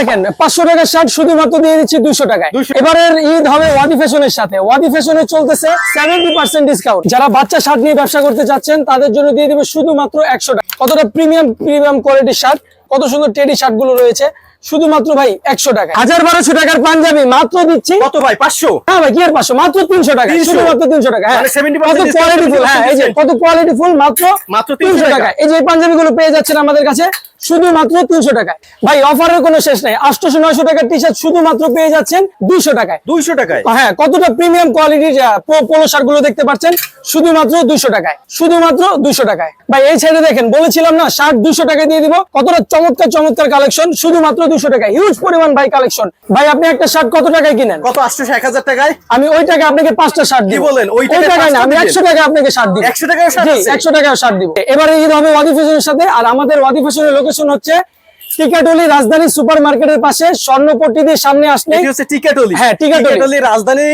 দেখেন পাঁচশো টাকার শার্ট শুধুমাত্র দিয়ে দিচ্ছি দুশো টাকায়। এবারের ঈদ হবে ওয়াদি ফ্যাশনের সাথে। ওয়াদি ফ্যাশনে চলতেছে সেভেন্টি পার্সেন্ট ডিসকাউন্ট যারা বাচ্চা শার্ট নিয়ে ব্যবসা করতে চাচ্ছেন তাদের জন্য দিয়ে দিবে শুধুমাত্র একশো টাকা। কতটা প্রিমিয়াম প্রিমিয়াম কোয়ালিটির শার্ট কত সুন্দর টেডি শার্টগুলো রয়েছে শুধুমাত্র ভাই একশো টাকা হাজার বারোশো টাকার পাঞ্জাবি মাত্র দিচ্ছি। কত ভাই পাঁচশো? হ্যাঁ ভাই কি আর পাঁচশো? মাত্র তিনশো টাকা 300 শুধুমাত্র তিনশো টাকা হ্যাঁ মানে 70% কত কোয়ালিটি ফুল হ্যাঁ এই যে কত কোয়ালিটি ফুল মাত্র মাত্র তিনশো। টাকা। এই যে পাঞ্জাবি গুলো পেয়ে যাচ্ছেন আমাদের কাছে শুধুমাত্র তিনশো টাকায়। ভাই অফারের কোনো শেষ নাই। আটশোশো নয়শো টাকার টি শার্ট শুধুমাত্র পেয়ে যাচ্ছেন দুইশো টাকায়। দুইশো টাকায়? হ্যাঁ কতটা প্রিমিয়াম কোয়ালিটির পোলো শার্টগুলো দেখতে পাচ্ছেন? শুধুমাত্র দুইশো টাকায়। শুধুমাত্র দুইশো টাকায়। ভাই এই সাইডে দেখেন বলেছিলাম না শার্ট দুইশো টাকায় দিয়ে দিব। কতটা চমৎকার চমৎকার কালেকশন শুধুমাত্র দুইশো টাকায়। হিউজ পরিমাণ ভাই কালেকশন ভাই আপনি একটা শার্ট কত টাকায় কিনেন? কত আটশোশো এক হাজার টাকায়? আমি ওই টাকা আপনাকে পাঁচটা শার্ট দিব। বলেন? ওই টাকায় না আমি একশো টাকা আপনাকে শার্ট দিব। 100 টাকায়ও শার্ট জি, আছে? 100 টাকায় শার্ট দিব। এবারে ঈদ হবে ওয়াদি ফ্যাশনের সাথে আর আমাদের ওয়াদি ফ্যাশনের লোকেশন হচ্ছে টিকাটলি রাজধানী সুপার মার্কেটের পাশে স্বর্ণপট্টি দিয়ে সামনে আসলে হচ্ছে টিকেটলি। হ্যাঁ, টিকেটলি। রাজধানী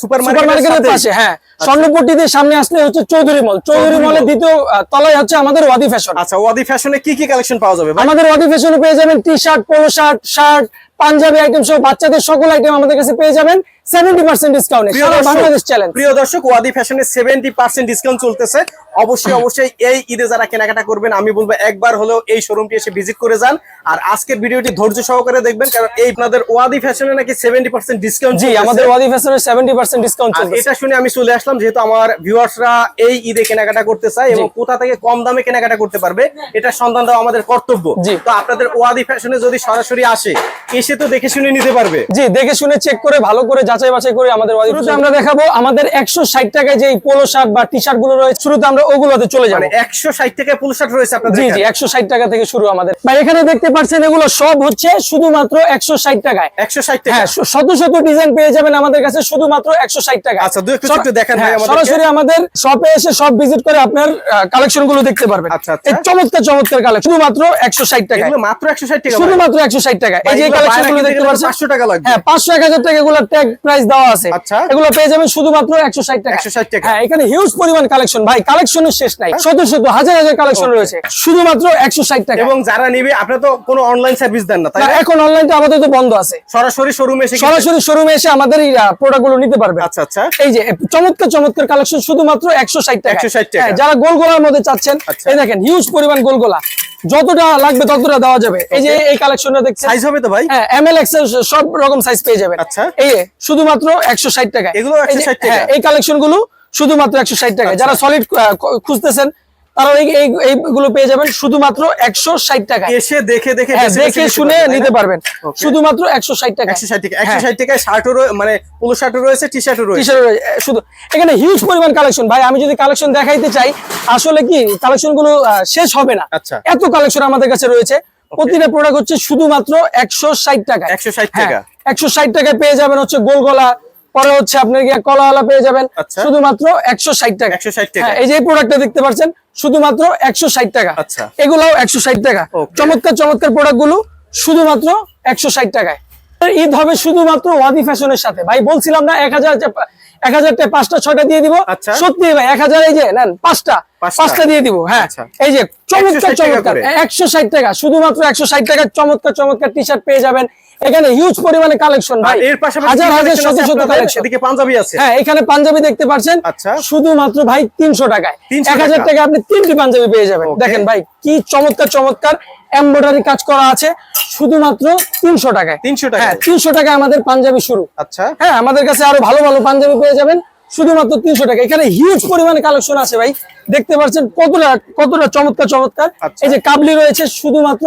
সুপার মার্কেটের পাশে হ্যাঁ। স্বর্ণপট্টি দিয়ে সামনে আসলে হচ্ছে চৌধুরী মল চৌধুরী চৌধুরী মলের দ্বিতীয় তলায় হচ্ছে আমাদের ওয়াদি ফ্যাশন আচ্ছা ওয়াদি ফ্যাশনে কি কি কালেকশন পাওয়া যাবে আমাদের ওয়াদি ফ্যাশনে পেয়ে যাবেন T shirt polo shirt shirt panjabi item সহ বাচ্চাদের সকল আইটেম আমাদের কাছে পেয়ে যাবেন। সেভেন্টি পার্সেন্ট ডিসকাউন্টে সারা বাংলাদেশ চ্যালেঞ্জ প্রিয় দর্শক ওয়াদি ফ্যাশনে সেভেন্টি পার্সেন্ট ডিসকাউন্ট চলতেছে। অবশ্যই অবশ্যই এই ঈদে যারা কেনাকাটা করবেন আমি বলব একবার হলেও এই শোরুমটি এসে ভিজিট করে যান। আর আজকের ভিডিওটি ধৈর্য সহকারে দেখবেন কারণ এই আপনাদের ওয়াদি ফ্যাশনে নাকি সেভেন্টি পার্সেন্ট ডিসকাউন্ট জি আমাদের ওয়াদি ফ্যাশনের সেভেন্টি পার্সেন্ট ডিসকাউন্ট এটা শুনে আমি চলে আসলাম যেহেতু আমার ভিউয়ার্সরা এই ঈদে কেনাকাটা করতে চায় এবং কোথা থেকে কম দামে কেনাকাটা করতে পারবে এটা সন্ধান দেওয়া আমাদের কর্তব্য। তো আপনাদের ওয়াদি ফ্যাশনে যদি সরাসরি আসে এসে তো দেখে শুনে নিতে পারবে। জি দেখে শুনে চেক করে ভালো করে যাচাই বাছাই করে আমাদের আমরা দেখাবো আমাদের একশো ষাট টাকায় যে পোলো শার্ট বা টি শার্টগুলো রয়েছে শুরুতে আমরা ওগুলোতে চলে যাব। মানে একশো ষাট থেকে পুল শার্ট রয়েছে আপনাদের জি জি একশো ষাট টাকা থেকে শুরু আমাদের। ভাই এখানে দেখতে পাচ্ছেন এগুলো সব হচ্ছে শুধুমাত্র একশো ষাট টাকায়। একশো ষাট টাকা। হ্যাঁ শত শত ডিজাইন পেয়ে যাবেন আমাদের কাছে শুধুমাত্র একশো ষাট টাকা আচ্ছা, দু একটু দেখান ভাই হ্যাঁ, সরাসরি আমাদের শপে এসে সব ভিজিট করে আপনার কালেকশনগুলো দেখতে পারবেন। আচ্ছা, আচ্ছা। চমৎকার চমৎকার কালেকশন শুধুমাত্র একশো ষাট টাকা মাত্র একশো ষাট টাকা। শুধুমাত্র একশো ষাট টাকা এই যে কালেকশন বাইরে দেখতে পাচ্ছেন 500 টাকা লাগবে। হ্যাঁ পাঁচশো এক টাকা গুলো ট্যাগ প্রাইস দেওয়া আছে। আচ্ছা। এগুলো পেয়ে যাবেন শুধুমাত্র একশো ষাট টাকা। 160 টাকা। হ্যাঁ এখানে হিউজ পরিমাণ কালেকশন ভাই কালেকশনের শেষ নাই। শত শত হাজার হাজার কালেকশন রয়েছে। শুধুমাত্র একশো ষাট টাকা। এবং যারা নিবে আপনারা তো কোনো অনলাইন সার্ভিস দেন না তাই না, না? এখন অনলাইনটা আপাতত বন্ধ আছে। সরাসরি শোরুমে এসে সরাসরি শোরুমে এসে আমাদের এই নিতে পারবে আচ্ছা আচ্ছা। এই যে চমৎকার চমৎকার কালেকশন শুধুমাত্র একশো ষাট টাকা। 160 টাকা। হ্যাঁ, যারা গোল গোলার মধ্যে চাচ্ছেন আচ্ছা। এই দেখেন হিউজ পরিমাণ গোল গোলা যতটা লাগবে ততটা দেওয়া যাবে। এই যে এই কালেকশনটা দেখছেন? সাইজ হবে তো ভাই? হ্যাঁ এম এল এক্সেল সব রকম সাইজ পেয়ে যাবেন। আচ্ছা। এই শুধুমাত্র একশো ষাট টাকা এগুলো 160 টাকা? এই কালেকশনগুলো শুধুমাত্র একশো ষাট টাকা আচ্ছা। যারা সলিড খুঁজতেছেন তারা এই এই- এইগুলো পেয়ে যাবেন শুধুমাত্র একশো ষাট টাকা এসে দেখে দেখে হ্যাঁ দেখে শুনে নিতে পারবেন শুধুমাত্র একশো ষাট টাকা একশো ষাট টাকা একশো হ্যাঁ। ষাট টাকায় শার্টও মানে পুলো শার্টও রয়েছে টি শার্টও রয়েছে। শুধু এখানে হিউজ পরিমাণ কালেকশন ভাই আমি যদি কালেকশন দেখাইতে চাই আসলে কি কালেকশনগুলো শেষ হবে না। আচ্ছা। এত কালেকশন আমাদের কাছে রয়েছে। প্রতিটা প্রোডাক্ট হচ্ছে শুধুমাত্র একশো ষাট টাকা 160 টাকা। একশো ষাট টাকায় পেয়ে যাবেন হচ্ছে গোল গলা পরে হচ্ছে আপনার গিয়ে কলাওয়ালা পেয়ে যাবেন। আচ্ছা। শুধুমাত্র একশো ষাট টাকা। 160 টাকা। হ্যাঁ, এই যে প্রোডাক্টটা দেখতে পাচ্ছেন শুধুমাত্র একশো ষাট টাকা। আচ্ছা। এগুলাও একশো ষাট টাকা। চমৎকার চমৎকার প্রোডাক্টগুলো শুধুমাত্র একশো ষাট টাকায়। ঈদ হবে শুধুমাত্র ওয়াদি ফ্যাশনের সাথে। ভাই বলছিলাম না এক হাজার এক হাজার টাকা পাঁচটা ছয়টা দিয়ে দিব। আচ্ছা। সত্যি ভাই এক হাজার এই যে নেন পাঁচটা। পাঁচটা। দিয়ে দিব হ্যাঁ। আচ্ছা। এই যে চমৎকার চমৎকার। একশো ষাট টাকা শুধুমাত্র একশো ষাট টাকার চমৎকার চমৎকার টি শার্ট পেয়ে যাবেন। এখানে হিউজ পরিমাণে কালেকশন ভাই। এর পাশাপাশি হাজার হাজার collection শত শত কালেকশন এদিকে পাঞ্জাবি আছে। হ্যাঁ এখানে পাঞ্জাবি দেখতে পাচ্ছেন। আচ্ছা। শুধুমাত্র ভাই তিনশো টাকায়। 300 এক হাজার টাকা। টাকা আপনি তিনটি পাঞ্জাবি পেয়ে যাবেন। দেখেন ভাই কি চমৎকার চমৎকার। এমব্রয়ডারি কাজ করা আছে শুধুমাত্র তিনশো টাকায়। তিনশো টাকা হ্যাঁ তিনশো টাকায় আমাদের পাঞ্জাবি শুরু আচ্ছা। হ্যাঁ আমাদের কাছে আরও ভালো ভালো পাঞ্জাবি পেয়ে যাবেন শুধুমাত্র তিনশো টাকা এখানে হিউজ পরিমাণে কালেকশন আছে ভাই। দেখতে পাচ্ছেন কতটা কতটা চমৎকার চমৎকার। আচ্ছা। এই যে কাবলি রয়েছে শুধুমাত্র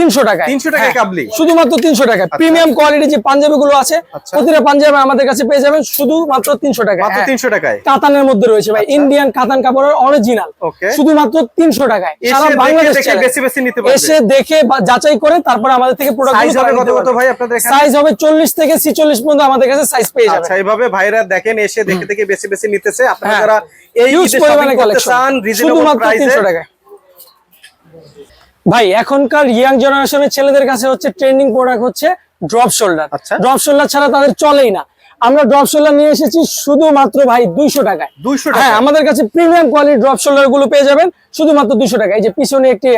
তিনশো টাকা 300 টাকায় কাবলি? শুধুমাত্র তিনশো টাকা প্রিমিয়াম কোয়ালিটি যে পাঞ্জাবি গুলো আছে আচ্ছা। প্রতিটা পাঞ্জাবি আমাদের কাছে পেয়ে যাবেন শুধুমাত্র তিনশো টাকা তিনশো টাকায়। কাতানের মধ্যে রয়েছে ভাই ইন্ডিয়ান কাতান কাপড়ের অরিজিনাল শুধুমাত্র তিনশো টাকায়। সারা বাংলাদেশ। এসে দেখে যাচাই করে তারপর আমাদের থেকে প্রোডাক্ট? সাইজ হবে চল্লিশ থেকে ছিচল্লিশ পর্যন্ত আমাদের কাছে সাইজ পেয়ে যাবে আচ্ছা এইভাবে ভাইরা দেখেন এসে দেখে দেখে বেশি বেশি নিতেছে। আপনারা হ্যাঁ। যারা এই হিউজ পরিমাণে কালেকশন শুধুমাত্র তিনশো টাকা ভাই এখনকার ইয়াং জেনারেশনের ছেলেদের কাছে হচ্ছে ট্রেন্ডিং প্রোডাক্ট হচ্ছে ড্রপ শোল্ডার আচ্ছা। ড্রপ শোল্ডার ছাড়া তাদের চলেই না। আমরা ড্রপ শোল্ডার নিয়ে এসেছি শুধুমাত্র ভাই দুইশো টাকায়। 200 টাকা? হ্যাঁ আমাদের কাছে প্রিমিয়াম কোয়ালিটি ড্রপ শোল্ডারগুলো পেয়ে যাবেন শুধুমাত্র দুইশো টাকা এই যে পিছনে একটি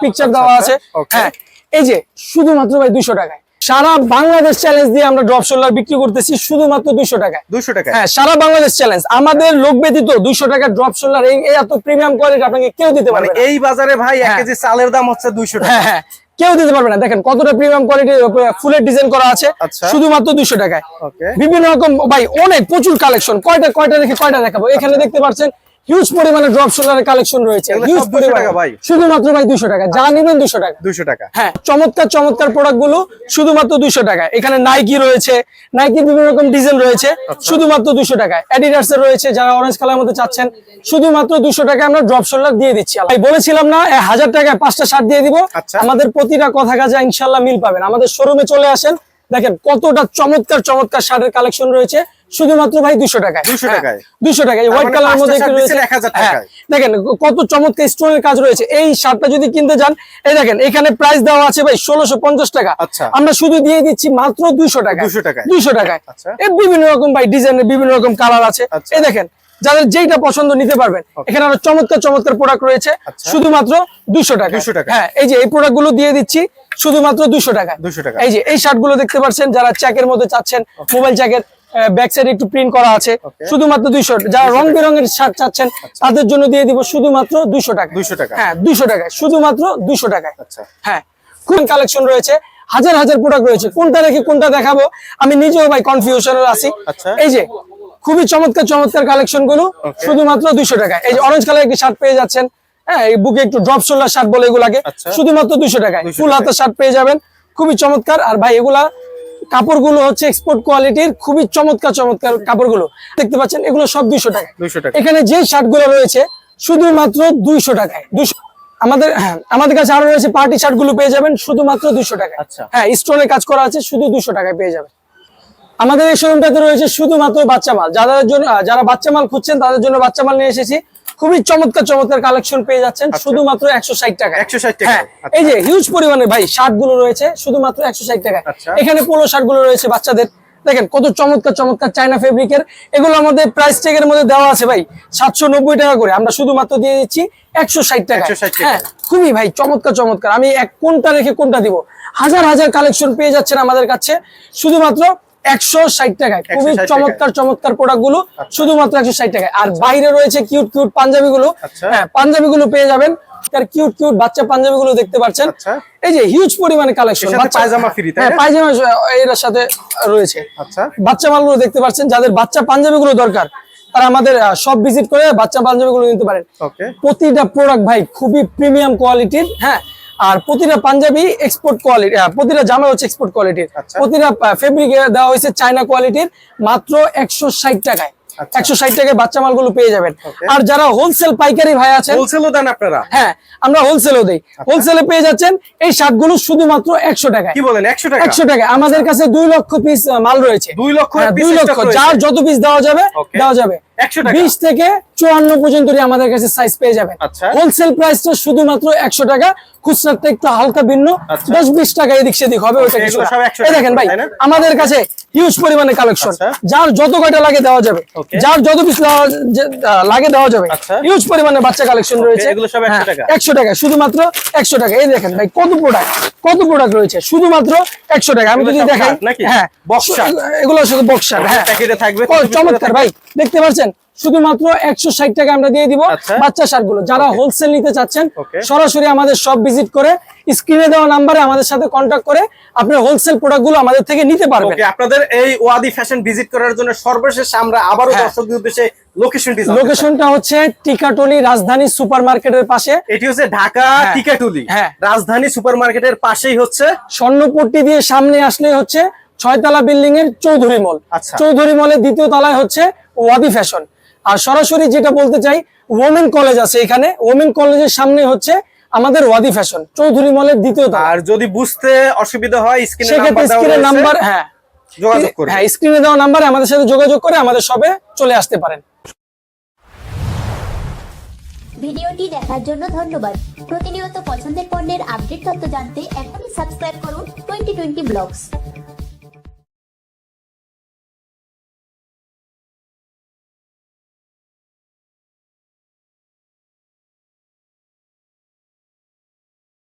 পিকচার দেওয়া আছে। আচ্ছা, হ্যাঁ এই যে শুধুমাত্র ভাই দুইশো টাকায়। সারা বাংলাদেশ চ্যালেঞ্জ দিয়ে আমরা ড্রপ শোল্ডার বিক্রি করতেছি শুধুমাত্র দুইশো টাকায়। দুশো টাকা হ্যাঁ সারা বাংলাদেশ চ্যালেঞ্জ আমাদের লোক ব্যতীত দুইশো টাকা ড্রপ শোল্ডার এই এত প্রিমিয়াম কোয়ালিটি আপনাকে কেউ দিতে মানে পারবে এই বাজারে ভাই এক হ্যাঁ। কেজি চালের দাম হচ্ছে দুইশো টাকা। হ্যাঁ হ্যাঁ কেউ দিতে পারবে না। দেখেন কতটা প্রিমিয়াম কোয়ালিটি ফুলের ডিজাইন করা আছে। আচ্ছা। শুধুমাত্র দুইশো টাকায়। বিভিন্ন রকম ভাই অনেক প্রচুর কালেকশন কয়টা কয়টা দেখে কয়টা দেখাবো? এখানে দেখতে পাচ্ছেন হিউজ পরিমাণে ড্রপ শোল্ডারের কালেকশন রয়েছে। হিউজ টাকা ভাই? শুধুমাত্র ভাই টাকা। যা নেবেন দুশো টাকা। টাকা। হ্যাঁ চমৎকার চমৎকার প্রোডাক্টগুলো শুধুমাত্র টাকায় এখানে নাইকি রয়েছে। নাইকি বিভিন্ন রকম ডিজাইন রয়েছে। আচ্ছা। শুধুমাত্র টাকায় অ্যাডিডাস এর রয়েছে। যারা অরেঞ্জ কালার মধ্যে চাচ্ছেন শুধুমাত্র দুশো টাকায় আমরা ড্রপ শোল্ডার দিয়ে দিচ্ছি। ভাই বলেছিলাম না হাজার টাকায় পাঁচটা শার্ট দিয়ে দিব। আচ্ছা। আমাদের প্রতিটা কথা কাজে ইনশাল্লাহ মিল পাবেন। আমাদের শোরুমে চলে আসেন। দেখেন কতটা চমৎকার চমৎকার শার্টের কালেকশন রয়েছে। শুধুমাত্র ভাই দুশো টাকায় 200 টাকায়? দুশো টাকায় হোয়াইট মানে কালার মধ্যে দিচ্ছেন 1000 হ্যাঁ। দেখেন কত চমৎকার স্টোনের কাজ রয়েছে এই শার্টটা যদি কিনতে যান এই দেখেন এখানে প্রাইস দেওয়া আছে ভাই ষোলোশো পঞ্চাশ টাকা আচ্ছা। আমরা শুধু দিয়ে দিচ্ছি মাত্র দুইশো টাকা 200 টাকায়। দুইশো টাকায় আচ্ছা। এই বিভিন্ন রকম ভাই ডিজাইনের বিভিন্ন রকম কালার আছে আচ্ছা। এই দেখেন যাদের যেইটা পছন্দ নিতে পারবেন এখানে আরও চমৎকার চমৎকার প্রোডাক্ট রয়েছে। শুধুমাত্র দুশো টাকা দুশো টাকা। হ্যাঁ এই যে এই প্রোডাক্টগুলো দিয়ে দিচ্ছি শুধুমাত্র দুইশো টাকা 200 টাকা। এই যে এই শার্টগুলো দেখতে পাচ্ছেন যারা চ্যাকের মধ্যে চাচ্ছেন মোবাইল চ্যাকের ব্যাক সাইডে একটু প্রিন্ট করা আছে। শুধুমাত্র দুইশো যারা রং বেরঙের শার্ট চাচ্ছেন তাদের জন্য দিয়ে দিব শুধুমাত্র দুইশো টাকা। 200 টাকা। হ্যাঁ দুইশো টাকায়। শুধুমাত্র দুইশো টাকায়। আচ্ছা। হ্যাঁ কোন কালেকশন রয়েছে। হাজার হাজার প্রোডাক্ট রয়েছে। কোনটা রেখে কোনটা দেখাবো? আমি নিজেও ভাই কনফিউশনে আছি। আচ্ছা। এই যে খুবই চমৎকার চমৎকার কালেকশনগুলো। শুধুমাত্র দুইশো টাকায়। এই যে অরেঞ্জ কালার একটি শার্ট পেয়ে যাচ্ছেন। হ্যাঁ এই বুকে একটু ড্রপ শোল্ডার শার্ট বলে এগুলাকে। আচ্ছা। শুধুমাত্র দুইশো টাকায়। ফুল হাতের শার্ট পেয়ে যাবেন। খুবই চমৎকার। আর ভাই এগুলা কাপড়গুলো হচ্ছে এক্সপোর্ট কোয়ালিটির খুবই চমৎকার চমৎকার কাপড়গুলো। দেখতে পাচ্ছেন এগুলো সব দুইশো টাকা 200 টাকা। এখানে যে শার্টগুলো রয়েছে শুধুমাত্র দুইশো টাকায়। দুশো আমাদের হ্যাঁ আমাদের কাছে আরও রয়েছে পার্টি শার্টগুলো পেয়ে যাবেন শুধুমাত্র দুশো টাকা আচ্ছা। হ্যাঁ স্টোনের কাজ করা আছে শুধু দুশো টাকায় পেয়ে যাবেন। আমাদের এই শোরুমটাতে রয়েছে শুধুমাত্র বাচ্চা মাল। যাদের জন্য যারা বাচ্চা মাল খুঁজছেন তাদের জন্য বাচ্চা মাল নিয়ে এসেছি। খুবই চমৎকার চমৎকার কালেকশন পেয়ে যাচ্ছেন। শুধুমাত্র একশো ষাট টাকা। 160 টাকা। হ্যাঁ আচ্ছা। এই যে হিউজ পরিমাণে ভাই শার্টগুলো রয়েছে শুধুমাত্র একশো ষাট টাকা আচ্ছা। এখানে পোলো শার্টগুলো রয়েছে বাচ্চাদের। দেখেন কত চমৎকার চমৎকার চায়না ফেব্রিকের এগুলো আমাদের প্রাইস ট্যাগের মধ্যে দেওয়া আছে ভাই সাতশো নব্বই টাকা করে। আমরা শুধুমাত্র দিয়ে দিচ্ছি একশো ষাট টাকা 160 টাকা। হ্যাঁ খুবই ভাই চমৎকার চমৎকার। আমি এক কোনটা রেখে কোনটা দিব? হাজার হাজার কালেকশন পেয়ে যাচ্ছেন আমাদের কাছে। শুধুমাত্র একশো ষাট টাকায়। খুবই 160 টাকায়। চমৎকার চমৎকার প্রোডাক্টগুলো শুধুমাত্র একশো ষাট টাকায়। আর বাইরে রয়েছে কিউট কিউট পাঞ্জাবি গুলো আচ্ছা। হ্যাঁ পাঞ্জাবি গুলো পেয়ে যাবেন। তার কিউট কিউট বাচ্চা পাঞ্জাবি গুলো দেখতে পাচ্ছেন। আচ্ছা। এই যে হিউজ পরিমাণে কালেকশন পায়জামা তাই হ্যাঁ পায়জামা এর সাথে রয়েছে। আচ্ছা। বাচ্চা মালগুলো দেখতে পাচ্ছেন যাদের বাচ্চা পাঞ্জাবি গুলো দরকার তারা আমাদের সব ভিজিট করে বাচ্চা পাঞ্জাবি গুলো নিতে পারেন। প্রতিটা প্রোডাক্ট ভাই খুবই প্রিমিয়াম কোয়ালিটির হ্যাঁ আর প্রতিটা পাঞ্জাবি এক্সপোর্ট কোয়ালিটি প্রতিটা জামা হচ্ছে এক্সপোর্ট কোয়ালিটির আচ্ছা। প্রতিটা ফেব্রিক দেওয়া হয়েছে চায়না কোয়ালিটির মাত্র একশো ষাট টাকায়। আচ্ছা। একশো ষাট টাকায় বাচ্চা মালগুলো পেয়ে যাবেন। আর যারা হোলসেল পাইকারি ভাই আছেন হোলসেলও দেন আপনারা? হ্যাঁ আমরা হোলসেলও দেই। আচ্ছা। হোলসেলে পেয়ে যাচ্ছেন এই শার্টগুলো শুধুমাত্র একশো টাকায়। কি বলেন একশো টাকা? একশো টাকা আমাদের কাছে দুই লক্ষ পিস মাল রয়েছে। দুই লক্ষ হ্যাঁ, দুই লক্ষ। যার যত পিস দেওয়া যাবে দেওয়া যাবে। 100 টাকা। বিশ থেকে চুয়ান্ন পর্যন্ত আমাদের কাছে সাইজ পেয়ে যাবেন। আচ্ছা। হোলসেল প্রাইসটা শুধুমাত্র একশো টাকা খুচরাটা একটু হালকা ভিন্ন। আচ্ছা। দশ বিশ টাকা এদিক সেদিক হবে ওইটা কিছু এগুলো না। সব 100 এই দেখেন ভাই আমাদের কাছে হিউজ পরিমাণে কালেকশন আচ্ছা। যার যত কয়টা লাগে দেওয়া যাবে। যার যত পিস লাগে দেওয়া যাবে। আচ্ছা। হিউজ পরিমাণে বাচ্চা কালেকশন রয়েছে। এগুলো সব 100 টাকা। একশো টাকা শুধুমাত্র একশো টাকা। এই দেখেন ভাই কত প্রোডাক্ট কত প্রোডাক্ট রয়েছে? শুধুমাত্র একশো টাকা। আমি যদি দেখাই হ্যাঁ। এগুলো শুধু বক্সার হ্যাঁ। চমৎকার ভাই দেখতে পাচ্ছেন? শুধুমাত্র একশো ষাট টাকা আমরা দিয়ে দিব আচ্ছা। বাচ্চা শার্টগুলো যারা হোলসেল নিতে চাচ্ছেন সরাসরি আমাদের সব ভিজিট করে স্ক্রিনে দেওয়া নাম্বারে আমাদের সাথে কন্ট্যাক্ট করে আপনার হোলসেল প্রোডাক্টগুলো আমাদের থেকে নিতে পারবেন আপনাদের এই ওয়াদি ফ্যাশন ভিজিট করার জন্য সর্বশেষ আমরা আবারও হ্যাঁ। দর্শকদের উদ্দেশ্যে লোকেশনটি লোকেশনটা হচ্ছে টিকাটলি রাজধানী সুপার মার্কেটের পাশে এটি হচ্ছে ঢাকা হ্যাঁ। টিকাটুলি হ্যাঁ। রাজধানী সুপারমার্কেটের পাশেই হচ্ছে স্বর্ণপট্টি দিয়ে সামনে আসলে হচ্ছে ছয়তলা বিল্ডিং এর চৌধুরী মল আচ্ছা। চৌধুরী মলের দ্বিতীয় তলায় হচ্ছে ওয়াদি ফ্যাশন। আর সরাসরি যেটা বলতে চাই ওমেন কলেজ আছে এখানে। ওমেন কলেজের সামনে হচ্ছে আমাদের ওয়াদি ফ্যাশন চৌধুরী মলের দ্বিতীয় আর যদি বুঝতে অসুবিধা হয় স্ক্রিনে সেক্ষেত্রে নাম্বার স্ক্রিনের নাম্বার হ্যাঁ। যোগাযোগ হ্যাঁ স্ক্রিনে দেওয়া নাম্বারে আমাদের সাথে যোগাযোগ করে আমাদের সবে চলে আসতে পারেন। ভিডিওটি দেখার জন্য ধন্যবাদ। প্রতিনিয়ত পছন্দের পণ্যের আপডেট তথ্য জানতে এখনই সাবস্ক্রাইব করুন টোয়েন্টি টোয়েন্টি ব্লগস।